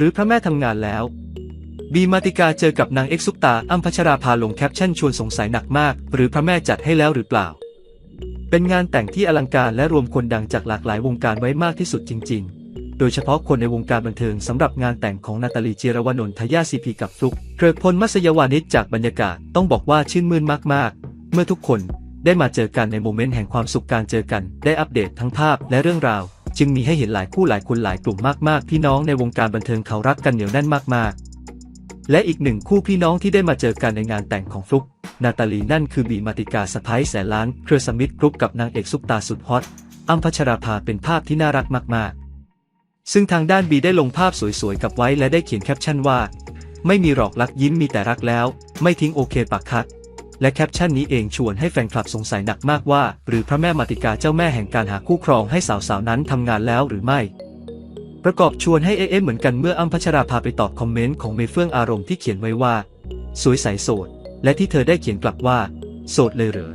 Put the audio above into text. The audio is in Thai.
หรือพระแม่ทำงานแล้ว บีมาติกาเจอกับนางเอกซุปตาอัมพัชราภาลงแคปชั่นชวนสงสัยหนักมาก หรือพระแม่จัดให้แล้วหรือเปล่า เป็นงานแต่งที่อลังการและรวมคนดังจากหลากหลายวงการไว้มากที่สุดจริง ๆ โดยเฉพาะคนในวงการบันเทิงสำหรับงานแต่งของนาตาลีเจยรวนนท์ทายาซีพีกับฟลุกเกริกพลมัสยวานิชจากบรรยากาศต้องบอกว่าชื่นมื่นมากๆ เมื่อทุกคนได้มาเจอกันในโมเมนต์แห่งความสุขการเจอกัน ได้อัปเดตทั้งภาพและเรื่องราว จึงมีให้เห็นหลายคู่หลายคนหลายกลุ่มมากๆ พี่น้องในวงการบันเทิงเขารักกันเหนียวแน่นมากๆ และอีกหนึ่งคู่พี่น้องที่ได้มาเจอกันในงานแต่งของฟลุกนาตาลีนั่นคือบีมาติกาสะพ้ายแสนล้านเครือสมิธกรุ๊ปกับนางเอกซุปตาสุดฮอตอัมพัชราภาเป็นภาพที่น่ารักมากๆ ซึ่งทางด้านบีได้ลงภาพสวยๆกับไว้และได้เขียนแคปชั่นว่า ไม่มีหรอกรักยิ้มมีแต่รักแล้ว ไม่ทิ้งโอเคปักคัด และแคปชั่นนี้เองชวนให้แฟนคลับสงสัยหนักมากว่า หรือพระแม่มาติกาเจ้าแม่แห่งการหาคู่ครองให้สาวๆนั้นทำงานแล้วหรือไม่ ประกอบชวนให้เอ๊ะเหมือนกันเมื่ออัมพัชราภาไปตอบคอมเมนต์ของเมเฟื่องอารมณ์ที่เขียนไว้ว่า สวยใสโสด และที่เธอได้เขียนกลับว่า โสดเลยเหรอ